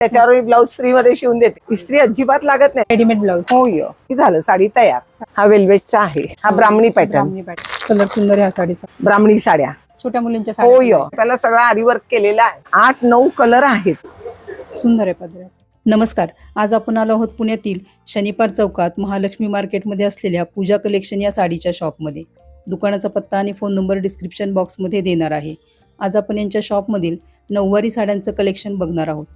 त्याच्यावर blouse free मध्ये शिवून देते. इस्त्री अजिबात लागत नाही. Readymade blouse. हो य. किती झालं साडी तयार. हा वेल्वेटचा आहे. हा ब्राह्मणी पॅटर्न कलर सुंदर आहे हा साडीचा. ब्राह्मणी साड्या. छोट्या मुलींच्या हो साड्या. य त्याला सगळा आरीवर्क केलेला आहे. आठ नऊ कलर आहेत. सुंदर आहे पदराचा. नमस्कार. आज आपण आलो आहोत पुण्यातील शनिवार चौकात महालक्ष्मी मार्केटमध्ये असलेल्या पूजा कलेक्शन या साडीच्या शॉपमध्ये दुकानाचा पत्ता आणि फोन नंबर डिस्क्रिप्शन बॉक्समध्ये देणार आहे. आज आपण यांच्या शॉपमधील नऊवारी साड्यांचं कलेक्शन बघणार आहोत.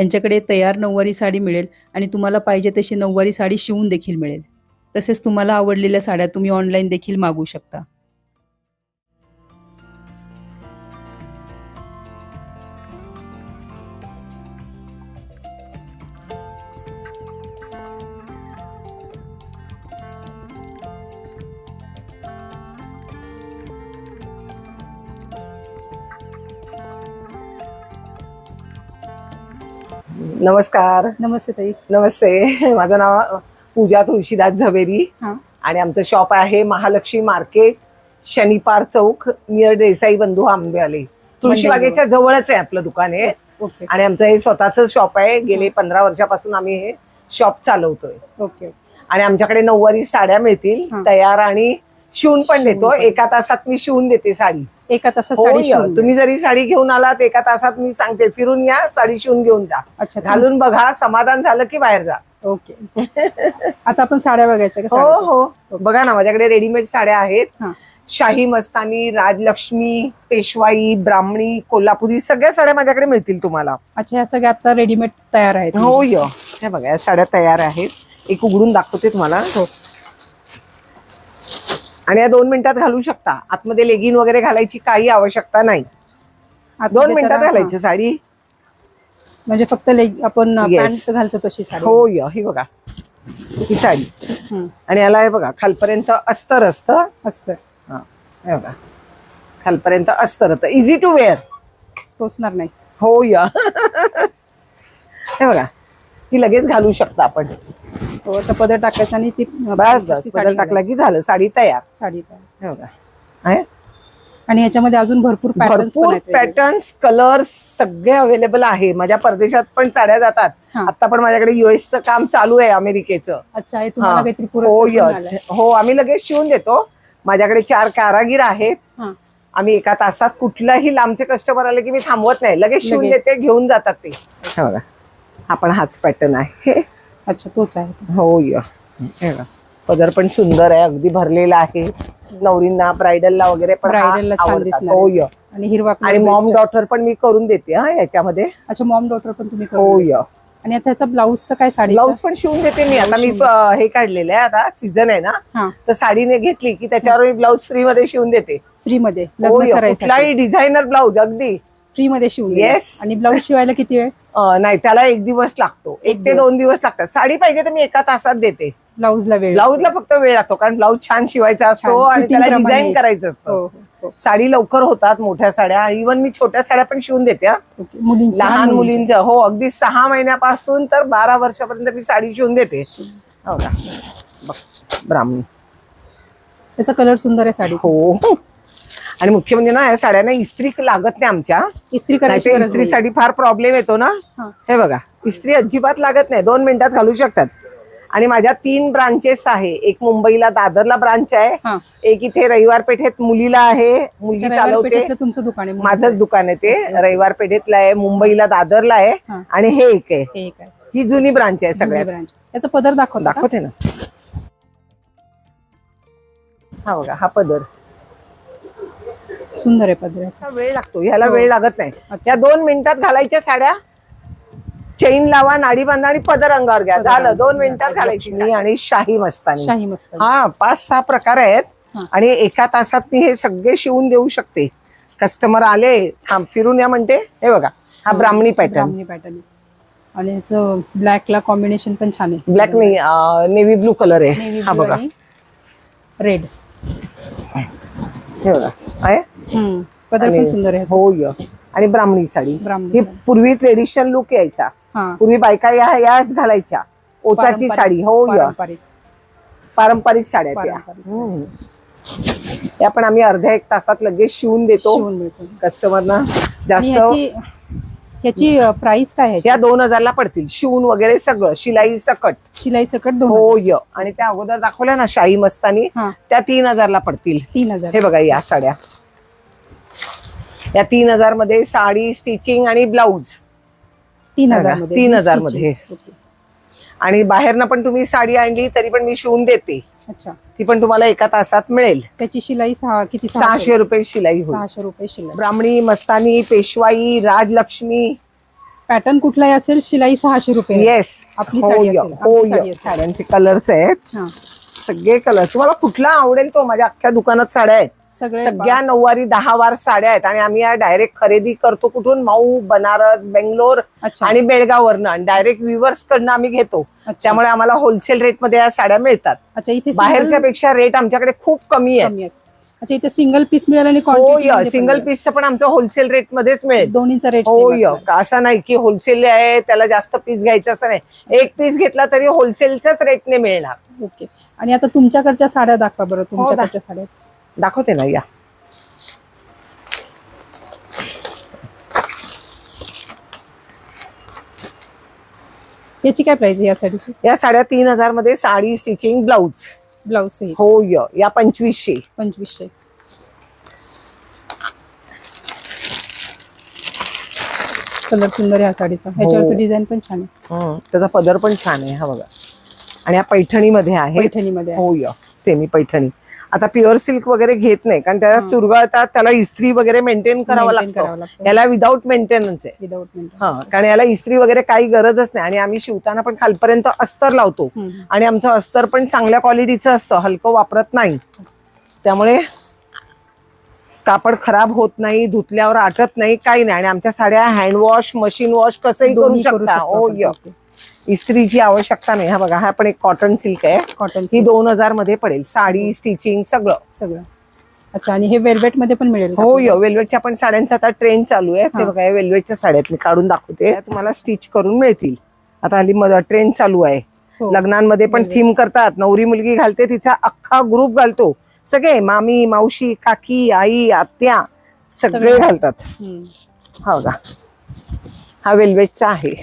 यांच्याकडे तयार नऊवारी साडी मिळेल आणि तुम्हाला पाहिजे तशी नऊवारी साडी शिवून देखील मिळेल. तसेच तुम्हाला आवडलेल्या साड्या तुम्ही ऑनलाईन देखील मागू शकता. नमस्कार. नमस्ते ताई. नमस्ते. माझं नाव पूजा तुळशीदास झवेरी. हां. आणि आमचं शॉप आहे महालक्ष्मी मार्केट शनिपार चौक नियर देसाई बंधू आंबेवाले. तुळशीबागेच्या जवळच आहे आपलं दुकान आहे ओके. आणि आमचं हे स्वतःच शॉप आहे. गेले पंधरा वर्षापासून आम्ही हे शॉप चालवतोय. ओके. आणि आमच्याकडे नऊवारी साड्या मिळतील हा. तयार आणि शिवून पण देतो. एका तासात मी शिवून देते साडी. एका तासात साडी या. शिवून तुम्ही जरी साडी घेऊन आलात एका तासात मी सांगते फिरून या साडी शिवून घेऊन जा. अच्छा घालून बघा समाधान झालं की बाहेर जा. ओके. आता आपण साड्या बघायच्या का हो? हो. बघा ना माझ्याकडे रेडीमेड साड्या आहेत. शाही मस्तानी राजलक्ष्मी पेशवाई ब्राह्मणी कोल्हापुरी सगळ्या साड्या माझ्याकडे मिळतील तुम्हाला. अच्छा ह्या सगळ्या आता रेडीमेड तयार आहेत. हो. य बघा या साड्या तयार आहेत. एक उघडून दाखवते तुम्हाला. हो. आणि या दोन मिनिटात घालू शकता. आतमध्ये लेगिन वगैरे घालायची काही आवश्यकता नाही. दोन मिनिटात घालायची साडी. म्हणजे फक्त लेग आपण. पॅन्ट घालतो तशी साडी. हो य ही बघा. ही साडी. आणि याला हे बघा खालपर्यंत अस्तर असतं. असतं हा, बघा. खालपर्यंत अस्तर इझी टू वेअर टोचणार नाही. हो या. हे बघा. ही लगेच घालू शकता आपण हो पदर टाकायचं आणि ती बस ती बस साडी बदल टाकला. की झालं साडी तयार साडी तयार हे आहे आणि ह्याच्यामध्ये अजून भरपूर पॅटर्न्स पण भरपूर आहेत वेगळे. पॅटर्न्स कलर्स सगळे अवेलेबल आहे माझ्या परदेशात पण साड्या जातात हा. आता पण माझ्याकडे युएसचं काम चालू आहे अमेरिकेचं अच्छा हे तुम्हाला हा. काहीतरी हो पुरस्कार पण य आलाय. हो आम्ही लगेच शिवून देतो माझ्याकडे चार कारागीर आहेत हा. आम्ही एका तासात कुठलाही लांबचे कस्टमर आले की मी थांबवत नाही लगेच शिवून लगेच. देते घेऊन जातात ते हे बघा हा पण हाच पॅटर्न आहे. अच्छा तोच आहे. हो य. हे बघा. पदर पण सुंदर आहे अगदी भरलेला आहे. नवरींना ब्रायडलला वगैरे पण हा Bridal ला छान आवडतात. दिसणार हो आहे. य. आणि हिरवा color आणि मॉम आहे. डॉटर पण मी करून देते हा याच्यामध्ये. अच्छा मॉम डॉटर पण तुम्ही हो य. आणि आता ह्याचा ब्लाऊजचं काय साडी ब्लाऊज पण शिवून देते मी. आता मी हे काढलेलं आहे आता. सीझन आहे ना. हा. तर साडीने घेतली की त्याच्यावर मी ब्लाऊज फ्री मध्ये शिवून देते. फ्री मध्ये. हो लग्न य. सरायसाठी. कुठलाही डिझायनर ब्लाऊज अगदी. फ्री मध्ये शिवून Yes. देणार. आणि ब्लाऊज शिवायला किती वेळ? नाही त्याला एक दिवस लागतो. एक ते. दोन दिवस लागतात. साडी पाहिजे तर मी एका तासात देते. ब्लाऊजला वेळ ब्लाऊजला फक्त वेळ लागतो कारण ब्लाऊज छान शिवायचा असतो आणि त्याला. डिझाईन करायचं हो असतं. हो हो साडी लवकर होतात मोठ्या साड्या. इव्हन मी छोट्या साड्या पण शिवून देते हा. लहान मुलींचं. हो अगदी सहा महिन्यापासून तर बारा वर्षापर्यंत मी साडी शिवून देते. हो का? ब्राह्मणी. त्याचा कलर सुंदर आहे साडी हो. आणि मुख्य म्हणजे ना या साड्यांना इस्त्री लागत नाही आमच्या. इस्त्री करायची गरज नाही. इस्त्रीसाठी फार प्रॉब्लेम येतो ना. हा. हे बघा इस्त्री अजिबात लागत नाही. दोन मिनिटात घालू शकतात. आणि माझ्या तीन ब्रांचेस आहे. एक मुंबईला दादरला ब्रांच आहे. एक इथे रविवार पेठेत मुलीला आहे. मुलगी रविवार चालवते. पेठेतलं तुमचं दुकान आहे माझंच दुकान आहे ते. रविवार पेठेतला आहे मुंबईला दादरला आहे. आणि हे एक आहे. हे एक आहे. ही जुनी ब्रांच आहे सगळ्यात. ब्रांच याचा पदर दाखवता का? दाखवते ना. हा बघा हा पदर. सुंदर आहे पदर याचा याचा वेळ लागतो ह्याला हो. वेळ लागत नाही. अच्छा. या दोन मिनिटात घालायच्या साड्या चैन लावा नाडी बांधा आणि पदर अंगावर घ्या. झालं दोन. मिनिटात घालायची साडी. आणि शाही मस्तानी. शाही मस्त हा पाच सहा प्रकार आहेत. आणि एका तासात मी हे सगळे शिवून देऊ शकते. कस्टमर आले थांब फिरून या म्हणते. हे बघा हा ब्राह्मणी पॅटर्न ब्राह्मणी पॅटर्न आणि ह्याचं ब्लॅकला कॉम्बिनेशन पण छान आहे. ब्लॅक नाही नेव्ही ब्लू कलर आहे. हा बघा. रेड हे बघा. आहे? पदर पण आणि- सुंदर आहे. हो य. आणि ब्राह्मणी साडी. ब्राह्मणी ही पूर्वी ट्रेडिशनल लुक यायचा. हा. पूर्वी बायका या याच घालायच्या. ओचाची पारंपरिक- साडी. हो य. पारंपरिक. पारंपरिक साड्या त्या. पारंपरिक साड्या. हम्म. त्या पण आम्ही अर्ध्या एक तासात लगेच शिवून देतो. शिवून मिळतो कस्टमरना आणि जास्त ह्याची ह्याची प्राइस काय आहे? या दोन हजारला पडतील. शिवून वगैरे सगळं. शिलाई सकट. शिलाई सकट दोन हो य. आणि त्या अगोदर दाखवल्या ना शाही मस्तानी हा. त्या तीन हजारला पडतील. तीन हजार. हे बघा या साड्या. या तीन हजारमध्ये साडी स्टिचिंग आणि ब्लाऊज तीन हजार तीन हजार. मध्ये. आणि बाहेरनं पण तुम्ही साडी आणली तरी पण मी शिवून देते. अच्छा. ती पण तुम्हाला एका तासात मिळेल. त्याची शिलाई सहा किती सहाशे रुपये शिलाई होईल. सहाशे रुपये शिलाई. ब्राह्मणी मस्तानी पेशवाई राजलक्ष्मी. पॅटर्न कुठलाही असेल शिलाई सहाशे रुपये. येस आपली हो साडी असेल, हो कलर्स आहेत. सगळे कलर तुम्हाला कुठला आवडेल तो? माझ्या अख्ख्या दुकानात साड्या आहेत. सगळ्या नऊवारी दहा वार साड्या आहेत आणि आम्ही या डायरेक्ट खरेदी करतो कुठून? माऊ बनारस बेंगलोर आणि बेळगाववरनं. डायरेक्ट व्ह्युअर्स कडनं आम्ही घेतो. त्यामुळे आम्हाला होलसेल रेटमध्ये या साड्या मिळतात. बाहेरच्या पेक्षा रेट आमच्याकडे खूप कमी आहे अच्छा इथे सिंगल पीस मिळेल आणि हो सिंगल मिळेल. पीसचं पण आमचं होलसेल रेट मध्येच मिळेल. दोन्हीचा रेट हो य. असं नाही की होलसेल आहे त्याला जास्त पीस घ्यायचं असं नाही. एक पीस घेतला तरी होलसेलच्याच रेटने मिळणार. ओके. आणि आता तुमच्याकडच्या साड्या दाखवा बरं हो, तुमच्याकडच्या साड्या. दाखवते ना या. याची काय प्राइस या साडीची? या साड्या तीन हजारमध्ये साडी स्टिचिंग ब्लाऊज ब्लाऊज सहित हो य. या पंचवीसशे. पंचवीसशे. कलर सुंदर आहे या साडीचा. ह्याच्यावरचं डिझाईन पण छान आहे. त्याचा पदर पण छान आहे हा बघा. आणि या पैठणीमध्ये आहे. पैठणीमध्ये आहे. हो य सेमी पैठणी. आता प्युअर सिल्क वगैरे घेत नाही कारण त्याला चुरगळतात त्याला इस्त्री वगैरे मेंटेन करावं Maintain करावं लागतं. लागतं. याला विदाऊट मेंटेनन्स आहे. विदाऊट हा कारण याला इस्त्री वगैरे काही गरजच नाही. आणि आम्ही शिवताना पण खालपर्यंत अस्तर लावतो. आणि आमचं अस्तर पण चांगल्या क्वालिटीचं असतं. हलकं वापरत नाही. त्यामुळे कापड खराब होत नाही धुतल्यावर आटत नाही काही नाही. आणि आमच्या साड्या हँडवॉश मशीन वॉश कसंही करू शकता. हो य इस्त्रीची आवश्यकता नाही. हा बघा हा पण एक कॉटन सिल्क आहे. कॉटन ही दोन हजारमध्ये पडेल. साडी स्टिचिंग सगळं. सगळं. अच्छा आणि हे वेल्वेटमध्ये पण मिळेल? हो य वेल्वेटच्या पण साड्यांचा आता ट्रेंड चालू आहे. ते बघा वेल्वेटच्या साड्यात मी काढून दाखवते. तुम्हाला स्टिच करून मिळतील. आता हल्ली ट्रेंड चालू आहे. हो. लग्नांमध्ये पण थीम करतात. नवरी मुलगी घालते तिचा अख्खा ग्रुप घालतो. सगळे मामी मावशी काकी आई आत्या सगळे. घालतात. हा बघा. हा वेल्वेटचा आहे.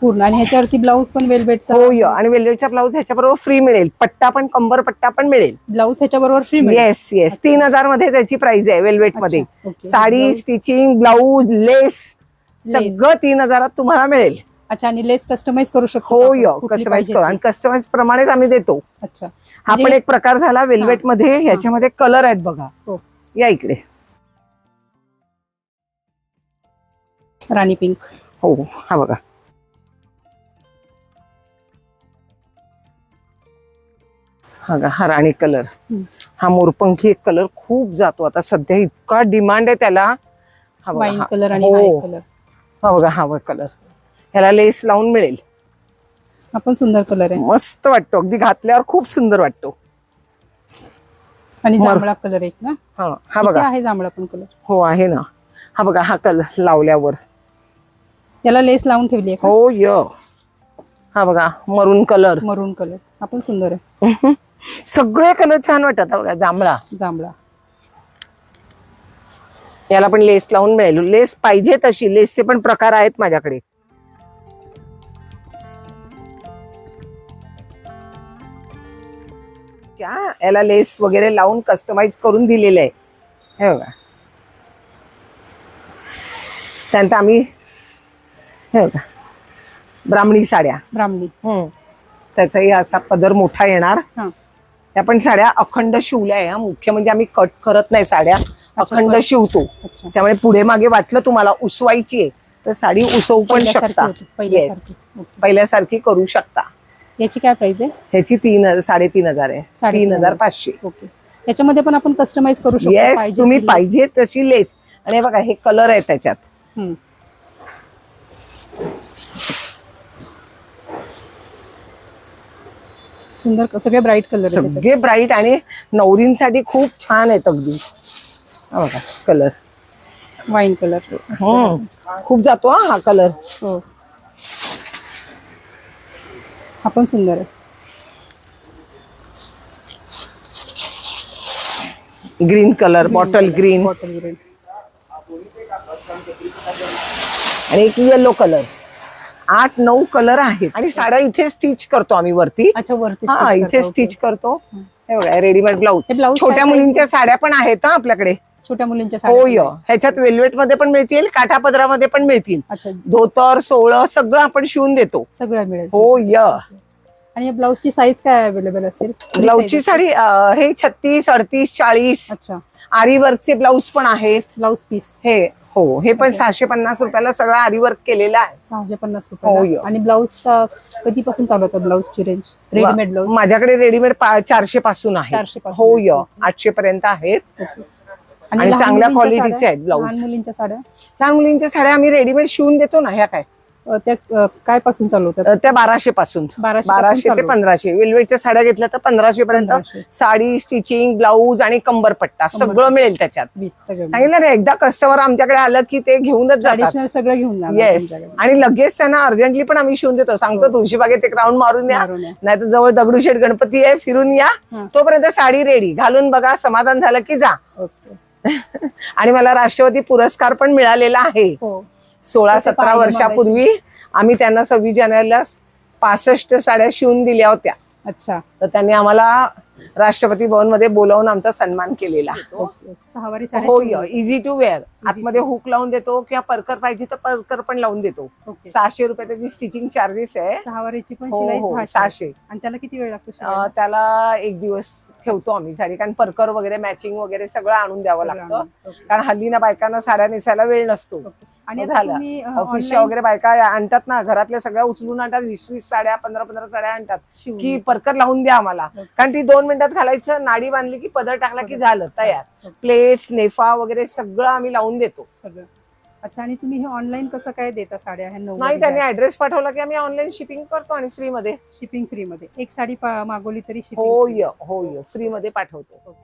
पूर्ण. आणि ह्याच्यावरती ब्लाऊज पण वेल्वेटचा हो य. आणि वेल्वेटचा ब्लाऊज ह्याच्याबरोबर फ्री मिळेल. पट्टा पण कंबर पट्टा पण मिळेल. ब्लाऊज ह्याच्या बरोबर फ्री मिळेल येस येस तीन हजारमध्ये त्याची प्राइस आहे वेल्वेटमध्ये. Okay. Sari stitching blouse lace. सगळं तीन हजारात तुम्हाला मिळेल. अच्छा आणि लेस कस्टमाइज करू शकतो हो? य. कस्टमाइज करू? आणि कस्टमाइज प्रमाणेच आम्ही देतो. अच्छा. हा पण म्हणजे- एक प्रकार झाला वेल्वेटमध्ये. ह्याच्यामध्ये कलर आहेत बघा. हो. या इकडे. राणी पिंक हो हा बघा. हा बघा, हा राणी कलर. हा मोरपंखी एक कलर खूप जातो. आता सध्या इतका डिमांड आहे त्याला. हा बघा. कलर आणि हो. हा बघा हा कलर. ह्याला लेस लावून मिळेल. हा पण सुंदर कलर आहे. मस्त वाटतो. अगदी घातल्यावर खूप सुंदर वाटतो. आणि जांभळा कलर एक ना? हा हा बघा. आहे जांभळा पण कलर. हो आहे ना. हा बघा हा कलर लावल्यावर. याला लेस लावून ठेवली आहे का? हो य. हा बघा मरून कलर. मरून कलर. हा पण सुंदर आहे. सगळे कलर छान वाटतात बघा जांभळा. जांभळा. याला पण लेस लावून मिळेल. लेस पाहिजे तशी लेसचे पण प्रकार आहेत माझ्याकडे. याला लेस वगैरे लावून कस्टमाइज करून दिलेलं आहे. हे बघा. त्यानंतर आम्ही हे बघा. ब्राह्मणी साड्या. ब्राह्मणी. हम्म. त्याचाही असा पदर मोठा येणार. हा. त्या पण साड्या अखंड शिवल्या आहे. मुख्य म्हणजे आम्ही कट करत नाही साड्या अखंड. शिवतो. त्यामुळे पुढे मागे वाटलं तुम्हाला उसवायची आहे तर साडी उसवू पण शकता. पहिल्यासारखी. करू शकता. याची काय प्राइस आहे? ह्याची तीन साडेतीन हजार आहे. तीन हजार. पाचशे. ओके. याच्यामध्ये पण आपण कस्टमाइज करू शकतो तुम्ही पाहिजे तशी लेस आणि बघा हे कलर आहे त्याच्यात लेस. हम्म. सुंदर सगळे ब्राईट कलर. सगळे ब्राईट आणि नवरींसाठी खूप छान आहेत अगदी. हा बघा कलर वाईन कलर खूप जातो हा हा कलर हो. हा पण सुंदर आहे. Green colour bottle green bottle green आणि एक येलो कलर आठ नऊ कलर आहेत. आणि साड्या इथे स्टिच करतो आम्ही वरती. अच्छा वरती हा इथे स्टिच. करतो. हं. हे बघा रेडीमेड ब्लाऊज हे ब्लाऊज छोट्या मुलींच्या साड्या पण आहेत हा आपल्याकडे. छोट्या मुलींच्या होय. ह्याच्यात वेल्वेटमध्ये पण मिळतील काठापदरामध्ये पण मिळतील. धोतर सोळं सगळं आपण शिवून देतो. सगळं मिळेल. आणि या ब्लाऊजची साईज काय अवेलेबल असेल? ब्लाऊजची साडी हे छत्तीस अडतीस चाळीस? अच्छा. आरी वर्कचे ब्लाऊज पण आहेत. ब्लाऊज पीस हे हो हे पण. सहाशे पन्नास रुपयाला सगळं आरी वर्क केलेलं आहे सहाशे पन्नास. रुपये आणि ब्लाऊज कधीपासून चालू होतं ब्लाऊजची रेंज रेडीमेड ब्लाऊज माझ्याकडे रेडीमेड चारशे पासून आहे 400 पासून. होय आठशे पर्यंत आहेत आणि चांगल्या मुलींच्या quality चे साड्या? आहेत. लहान मुलींच्या साड्या लहान मुलींच्या साड्या आम्ही रेडीमेड शिवून देतो ना ह्या काय त्या काय पासून चालू होतात त्या बाराशे पासून. बाराशे ते. पंधराशे. वेलवेटच्या साड्या घेतल्या तर पंधराशे पर्यंत. साडी स्टिचिंग ब्लाऊज आणि कंबरपट्टा सगळं मिळेल त्याच्यात. सांगितलं ना एकदा कस्टमर आमच्याकडे आलं की ते घेऊनच ट्रॅडिशनल सगळं घेऊन येस. आणि लगेच त्यांना अर्जंटली पण आम्ही शिवून देतो. सांगतो तुळशीबागेत एक राऊंड मारून या. नाही तर जवळ दगडूशेठ गणपती आहे फिरून या. हा. तोपर्यंत साडी रेडी घालून बघा समाधान झालं की जा. आणि मला राष्ट्रपती पुरस्कार पण मिळालेला आहे. हो. सोळा सतरा वर्षापूर्वी आम्ही त्यांना सव्वीस जानेवारीला पासष्ट साड्या शिवून दिल्या होत्या. अच्छा. तर त्यांनी आम्हाला राष्ट्रपती भवनमध्ये बोलावून आमचा सन्मान केलेला. सहावारी हो. इझी टू वेअर आतमध्ये हुक लावून देतो किंवा परकर पाहिजे तर परकर पण लावून देतो. सहाशे रुपये त्याची स्टिचिंग चार्जेस आहे. सहावारीची पण हो हो सहाशे. आणि त्याला किती वेळ लागतो? त्याला एक दिवस ठेवतो आम्ही साडी. कारण परकर वगैरे मॅचिंग वगैरे सगळं आणून द्यावं लागतं. कारण हल्ली ना बायकांना साड्या नेसायला वेळ नसतो. आणि झालं. ऑफिसच्या वगैरे बायका आणतात ना घरातल्या सगळ्या उचलून आणतात वीस वीस साड्या पंधरा पंधरा साड्या आणतात की. परकर लावून द्या आम्हाला. कारण ती दोन मिनिटात घालायचं नाडी बांधली की पदर टाकला की झालं तयार. प्लेट्स नेफा वगैरे सगळं आम्ही लावून देतो. सगळं. अच्छा आणि तुम्ही हे ऑनलाईन कसं काय देता साड्या नाही त्यांनी ऍड्रेस पाठवला की आम्ही ऑनलाईन शिपिंग करतो आणि फ्री मध्ये. शिपिंग फ्री मध्ये. एक साडी मागवली तरी होय शिपिंग होय फ्री मध्ये पाठवतो.